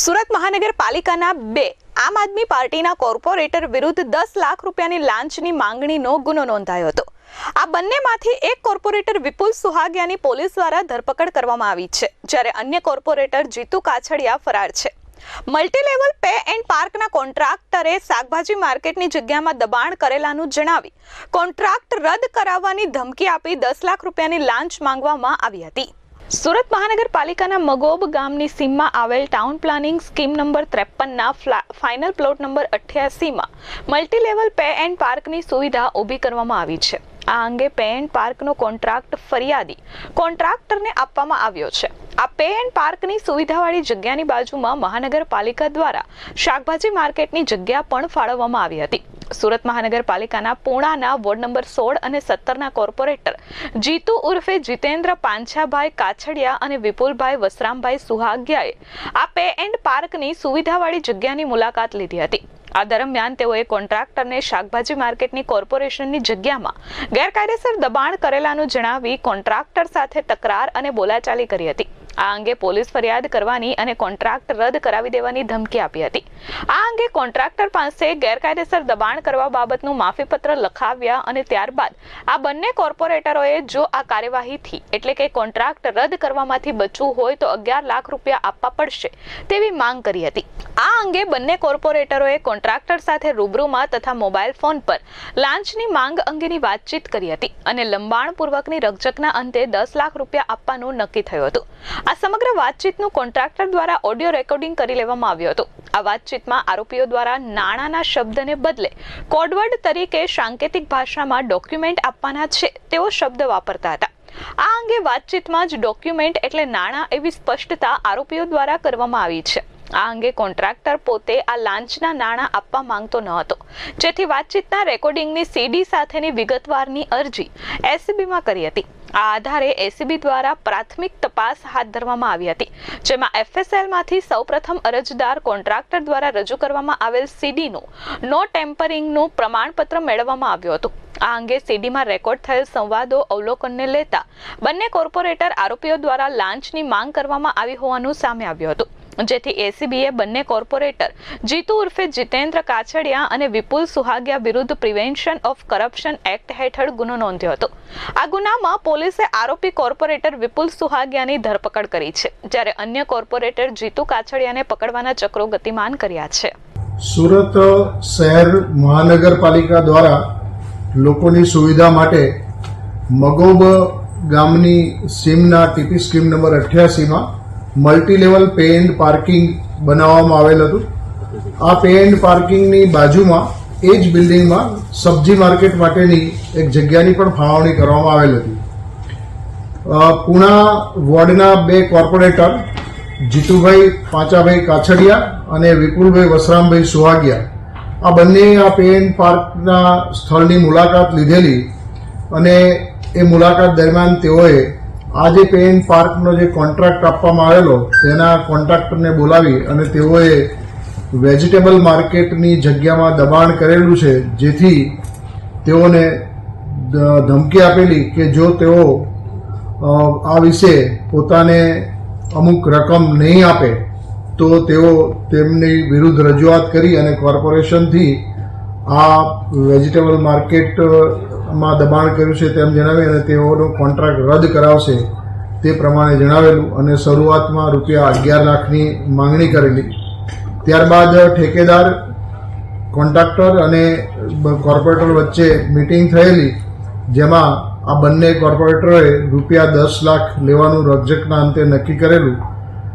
સુરત મહાનગરપાલિકાના બે આમ આદમી પાર્ટીના કોર્પોરેટર વિરુદ્ધ દસ લાખ રૂપિયાની લાંચની માંગણીનો ગુનો નોંધાયો હતો. આ બંનેમાંથી એક કોર્પોરેટર વિપુલ સુહાગિયાની પોલીસ દ્વારા ધરપકડ કરવામાં આવી છે, જ્યારે અન્ય કોર્પોરેટર જીતુ કાછડિયા ફરાર છે. મલ્ટીલેવલ પે એન્ડ પાર્કના કોન્ટ્રાક્ટરે શાકભાજી માર્કેટની જગ્યામાં દબાણ કરેલાનું જણાવી, કોન્ટ્રાક્ટ રદ કરાવવાની ધમકી આપી દસ લાખ રૂપિયાની લાંચ માંગવામાં આવી હતી. સુરત મહાનગરપાલિકાના મગોબ ગામની સીમમાં આવેલ ટાઉન પ્લાનિંગ સ્કીમ નંબર ત્રેપનના ફાઇનલ પ્લોટ નંબર અઠ્યાસીમાં મલ્ટીલેવલ પે એન્ડ પાર્કની સુવિધા ઊભી કરવામાં આવી છે. આ અંગે પે એન્ડ પાર્કનો કોન્ટ્રાક્ટ ફરિયાદી કોન્ટ્રાક્ટરને આપવામાં આવ્યો છે. આ પે એન્ડ પાર્કની સુવિધાવાળી જગ્યાની બાજુમાં મહાનગરપાલિકા દ્વારા શાકભાજી માર્કેટની જગ્યા પણ ફાળવવામાં આવી હતી. સુરત મહાનગરપાલિકાના પૂણાના વોર્ડ નંબર સોળ અને સત્તરના કોર્પોરેટર જીતુ ઉર્ફે જીતેન્દ્ર પાંછાભાઈ કાછડિયા અને વિપુલભાઈ વસરામભાઈ સુહાગિયાએ આ પે એન્ડ પાર્કની સુવિધાવાળી જગ્યાની મુલાકાત લીધી હતી. આ દરમિયાન તેઓએ કોન્ટ્રાક્ટરને શાકભાજી માર્કેટની કોર્પોરેશનની જગ્યામાં ગેરકાયદેસર દબાણ કરેલાનું જણાવી કોન્ટ્રાક્ટર સાથે તકરાર અને બોલાચાલી કરી હતી. આ અંગે પોલીસ ફરિયાદ કરવાની અને કોન્ટ્રાક્ટ રદ કરાવી દેવાની ધમકી આપી હતી. આ અંગે કોન્ટ્રાક્ટર પાસે ગેરકાયદેસર દબાણ કરવા બાબતનું માફીપત્ર લખાવ્યા અને ત્યારબાદ આ બંને કોર્પોરેટરોએ જો આ કાર્યવાહીથી એટલે કે કોન્ટ્રાક્ટ રદ કરવામાંથી બચવું હોય તો અગિયાર લાખ રૂપિયા આપવા પડશે તેવી માંગ કરી હતી. આ અંગે બંને કોર્પોરેટરોએ કોન્ટ્રાક્ટર સાથે રૂબરૂમાં તથા મોબાઈલ ફોન પર લાંચની માંગ અંગેની વાતચીત કરી હતી અને લંબાણપૂર્વકની રકઝકના અંતે દસ લાખ રૂપિયા આપવાનું નક્કી થયું હતું. આ સમગ્ર વાતચીતનું કોન્ટ્રાક્ટર દ્વારા ઓડિયો રેકોર્ડિંગ કરી લેવામાં આવ્યું હતું. આ વાતચીતમાં આરોપીઓ દ્વારા નાણાંના શબ્દને બદલે કોડવર્ડ તરીકે સાંકેતિક ભાષામાં ડોક્યુમેન્ટ આપવાના છે તેવો શબ્દ વાપરતા હતા. આ અંગે વાતચીતમાં જ ડોક્યુમેન્ટ એટલે નાણાં એવી સ્પષ્ટતા આરોપીઓ દ્વારા કરવામાં આવી છે. આ અંગે કોન્ટ્રાક્ટર પોતે આ લાંચના નાણાં આપવા માંગતો ન હતો. જેથી વાતચીતના રેકોર્ડિંગની સીડી સાથેની વિગતવારની અરજી એસબીમાં કરી હતી. આ આધારે એસીબી દ્વારા પ્રાથમિક તપાસ હાથ ધરવામાં આવી હતી. જેમાં એફએસએલમાંથી સૌપ્રથમ અરજદાર કોન્ટ્રાક્ટર દ્વારા રજૂ કરવામાં આવેલ સીડીનું નો ટેમ્પરિંગનું પ્રમાણપત્ર મેળવવામાં આવ્યું હતું. આ અંગે સીડીમાં રેકોર્ડ થયેલ સંવાદો અવલોકનને લેતા બંને કોર્પોરેટર આરોપીઓ દ્વારા લાંચની માંગ કરવામાં આવી હોવાનું સામે આવ્યું હતું. જેથી એસીબીએ બંને કોર્પોરેટર જીતુ ઉર્ફે જીતેન્દ્ર કાછડિયા અને વિપુલ સુહાગિયા વિરુદ્ધ પ્રિવેન્શન ઓફ કરપ્શન એક્ટ હેઠળ ગુનો નોંધ્યો હતો. આ ગુનામાં પોલીસે આરોપી કોર્પોરેટર વિપુલ સુહાગિયાની ધરપકડ કરી છે, જ્યારે અન્ય કોર્પોરેટર જીતુ કાછડિયાને પકડવાના ચક્રો ગતિમાન કર્યા છે. સુરત શહેર મહાનગરપાલિકા દ્વારા લોકોની સુવિધા માટે મગોબ ગામની સીમના TP scheme number અઠ્યાસીમાં multi level pay and parking બનાવવામાં આવેલ હતું. આ પે એન્ડ પાર્કિંગની બાજુમાં, એ જ બિલ્ડિંગમાં સબ્જી માર્કેટ માટેની એક જગ્યાની પણ ફાળવણી કરવામાં આવેલ હતી. પૂણા વોર્ડના બે કોર્પોરેટર, જીતુભાઈ પાંચાભાઈ કાછડિયા અને વિપુલભાઈ વસરામભાઈ સુહાગિયા, આ બંને આ પે એન્ડ પાર્કના સ્થળની મુલાકાત લીધેલી અને એ મુલાકાત દરમિયાન તેઓએ આ જે પેઇન પાર્કનો જે કોન્ટ્રાક્ટ આપવામાં આવેલો, તેના કોન્ટ્રાક્ટરને બોલાવી અને તેઓએ વેજીટેબલ માર્કેટની જગ્યામાં દબાણ કરેલું છે, જેથી તેઓને ધમકી આપેલી કે જો તેઓ આ વિશે પોતાને અમુક રકમ નહીં આપે, તો તેઓ તેમની વિરુદ્ધ રજૂઆત કરી અને કોર્પોરેશનથી આ વેજીટેબલ માર્કેટમાં દબાણ કર્યું છે તેમ જણાવી અને તેઓનો કોન્ટ્રાક્ટ રદ કરાવશે તે પ્રમાણે જણાવેલું અને શરૂઆતમાં રૂપિયા અગિયાર લાખની માંગણી કરેલી. ત્યારબાદ ઠેકેદાર, કોન્ટ્રાક્ટર અને કોર્પોરેટર વચ્ચે મિટિંગ થયેલી, જેમાં આ બંને કોર્પોરેટરોએ રૂપિયા દસ લાખ લેવાનું રકજકના અંતે નક્કી કરેલું.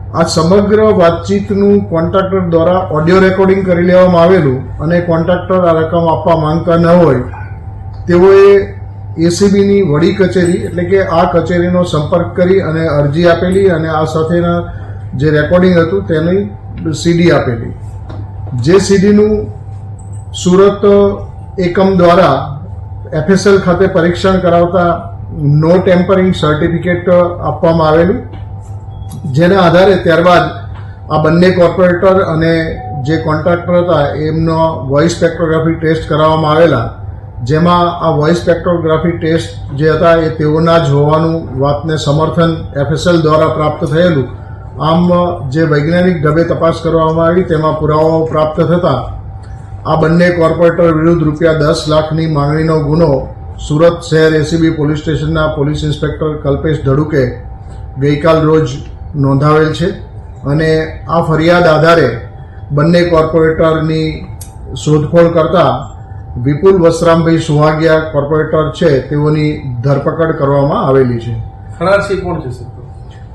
આ સમગ્ર વાતચીતનું કોન્ટ્રાક્ટર દ્વારા ઓડિયો રેકોર્ડિંગ કરી લેવામાં આવેલું અને કોન્ટ્રાક્ટર આ રકમ આપવા માંગતા ન હોય તેઓએ એસીબીની વડી કચેરી એટલે કે આ કચેરીનો સંપર્ક કરી અને અરજી આપેલી અને આ સાથેના જે રેકોર્ડિંગ હતું તેની સીડી આપેલી. જે સીડીનું સુરત એકમ દ્વારા એફએસએલ ખાતે પરીક્ષણ કરાવતા નો ટેમ્પરિંગ સર્ટિફિકેટ આપવામાં આવેલું. જેના આધારે ત્યારબાદ આ બંને કોર્પોરેટર અને જે કોન્ટ્રાક્ટર હતા એમનો વોઇસ સ્પેક્ટ્રોગ્રાફી ટેસ્ટ કરાવવામાં આવેલા. જેમાં આ વોઇસ સ્પેક્ટ્રોગ્રાફી ટેસ્ટ જે હતા એ તેઓના જ હોવાનું વાતને સમર્થન એફએસએલ દ્વારા પ્રાપ્ત થયેલું. આમ, જે વૈજ્ઞાનિક ઢબે તપાસ કરવામાં આવી તેમાં પુરાવાઓ પ્રાપ્ત થતા, આ બંને કોર્પોરેટર વિરુદ્ધ રૂપિયા દસ લાખની માંગણીનો ગુનો સુરત શહેર એસીબી પોલીસ સ્ટેશનના પોલીસ ઇન્સ્પેક્ટર કલ્પેશ ધડુકે ગઈકાલ રોજ નોંધાવેલ છે અને આ ફરિયાદ આધારે બંને કોર્પોરેટરની શોધખોળ કરતા વિપુલ વસરામભાઈ સુહાગિયા કોર્પોરેટર છે તેઓની ધરપકડ કરવામાં આવેલી છે. ફરારસી કોણ છે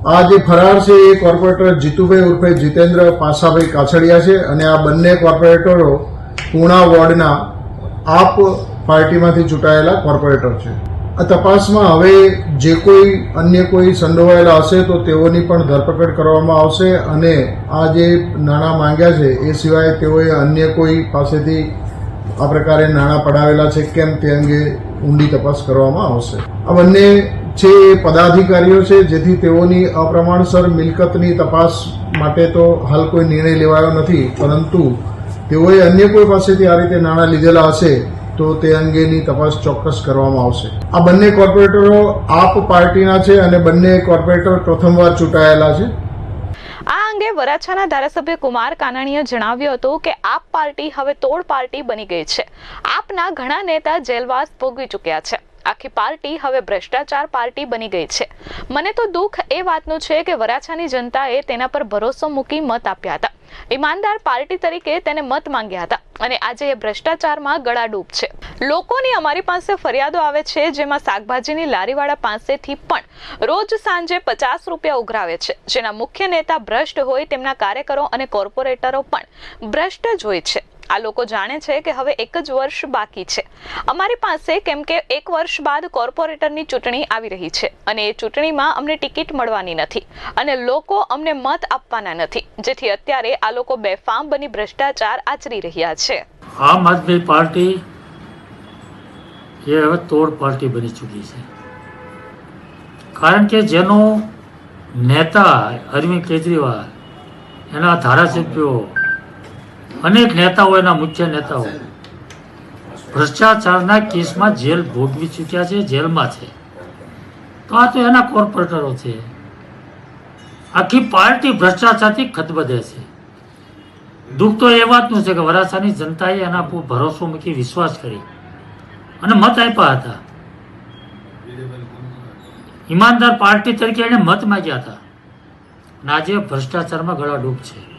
આ જે ફરાર છે એ કોર્પોરેટર જીતુભાઈ ઉર્ફે જીતેન્દ્ર પાસાભાઈ કાછડિયા છે અને આ બંને કોર્પોરેટરો પૂણા વોર્ડના આપ પાર્ટીમાંથી ચૂંટાયેલા કોર્પોરેટર છે. આ તપાસમાં હવે જે કોઈ અન્ય કોઈ સંડોવાયેલા હશે તો તેઓની પણ ધરપકડ કરવામાં આવશે અને આ જે નાણાં માંગ્યા છે એ સિવાય તેઓએ અન્ય કોઈ પાસેથી આ પ્રકારે નાણાં પડાવેલા છે કેમ તે અંગે ઊંડી તપાસ કરવામાં આવશે. આ બંને છે પદાધિકારીઓ છે, જેથી તેઓની અપ્રમાણસર મિલકતની તપાસ માટે તો હાલ કોઈ નિર્ણય લેવાયો નથી, પરંતુ તેઓએ અન્ય કોઈ પાસેથી આ રીતે નાણાં લીધેલા હશે, તો તે અંગેની તપાસ ચોક્કસ કરવામાં આવશે. આ બંને કોર્પોરેટરો આપ પાર્ટીના છે અને બંને કોર્પોરેટર પ્રથમવાર ચૂંટાયેલા છે. આ અંગે વરાછાના ધારાસભ્ય કુમાર કાનાણીએ જણાવ્યું હતું કે આપ પાર્ટી હવે તોડ પાર્ટી બની ગઈ છે. આપના ઘણા નેતા જેલવાસ ભોગવી ચૂક્યા છે. આખી પાર્ટી હવે ભ્રષ્ટાચાર પાર્ટી બની ગઈ છે. મને તો દુઃખ એ વાતનું છે કે વરાછાની જનતાએ તેના પર ભરોસો મૂકી મત આપ્યા હતા. ઈમાનદાર પાર્ટી તરીકે તેને મત માંગ્યા હતા. અને આજે એ ભ્રષ્ટાચારમાં ગળાડૂબ છે. લોકોની અમારી પાસે ફરિયાદો આવે છે, જેમાં શાકભાજીની લારીવાળા પાસેથી પણ રોજ સાંજે પચાસ રૂપિયા ઉઘરાવે છે. જેના મુખ્ય નેતા ભ્રષ્ટ હોય તેમના કાર્યકરો અને કોર્પોરેટરો પણ ભ્રષ્ટ જ હોય છે. આ લોકો જાણે છે કે હવે એક જ વર્ષ બાકી છે. અમારી પાસે કેમ કે એક વર્ષ બાદ કોર્પોરેટરની ચૂંટણી આવી રહી છે અને એ ચૂંટણીમાં અમને ટિકિટ મળવાની નથી અને લોકો અમને મત આપવાના નથી. જેથી અત્યારે આ લોકો બેફામ બની ભ્રષ્ટાચાર આચરી રહ્યા છે. આમ આદમી પાર્ટી એ હવે તોડ પાર્ટી બની ચૂકી છે. કારણ કે જેનો નેતા અરવિંદ કેજરીવાલ, એના ધારાસભ્યો અનેક નેતાઓ એના મુખ્ય નેતાઓ. ભ્રષ્ટાચારના કેસમાં જેલ ભોગવી ચૂક્યા છે, જેલમાં છે. તો આ તો એના કોર્પોરેટરો છે. આખી પાર્ટી ભ્રષ્ટાચારથી ખતબદે છે. દુઃખ તો એ વાતનું છે કે વરાછાની જનતાએ એના પર ભરોસો મૂકી વિશ્વાસ કરી અને મત આપ્યા હતા. ઈમાનદાર પાર્ટી તરીકે એને મત માગ્યા હતા. અને આજે ભ્રષ્ટાચારમાં ગળાડૂબ છે.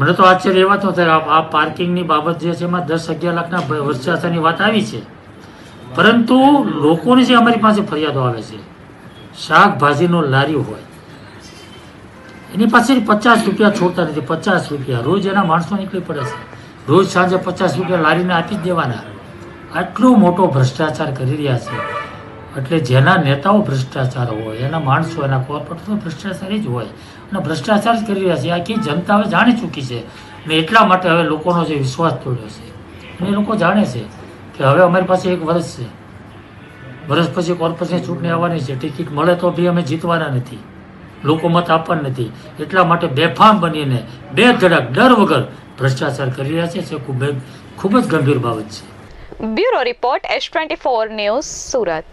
મને તો આશ્ચર્ય એવા તો થાય આ- પાર્કિંગની બાબત જે છે એમાં દસ અગિયાર લાખના ભ્રષ્ટાચારની વાત આવી છે. પરંતુ લોકોની જે અમારી પાસે ફરિયાદો આવે છે, શાકભાજીનો લારી હોય, એની પાસે પચાસ રૂપિયા છોડતા નથી, પચાસ રૂપિયા, રોજ એના માણસો નીકળી પડે છે. રોજ સાંજે પચાસ રૂપિયા લારીને આપી જ દેવાના. આટલો મોટો ભ્રષ્ટાચાર કરી રહ્યા છે. એટલે જેના નેતાઓ ભ્રષ્ટાચાર હોય, એના માણસો એના કોર્પોરેટરો ભ્રષ્ટાચારી જ હોય. અને ભ્રષ્ટાચાર જ કરી રહ્યા છે. આખી જનતા હવે જાણી ચૂકી છે. ને એટલા માટે હવે લોકોનો જે વિશ્વાસ તોડ્યો છે. અને એ લોકો જાણે છે કે હવે અમારી પાસે એક વર્ષ છે. વર્ષ પછી કોર્પોરેશન ચૂંટણી આવવાની છે. ટિકિટ મળે તો બી અમે જીતવાના નથી. લોકો મત આપવાના નથી. એટલા માટે બેફામ બનીને બે ધડક ડર વગર ભ્રષ્ટાચાર કરી રહ્યા છે તે ખૂબ ખૂબ જ ગંભીર બાબત છે. Bureau report S twenty four news Surat.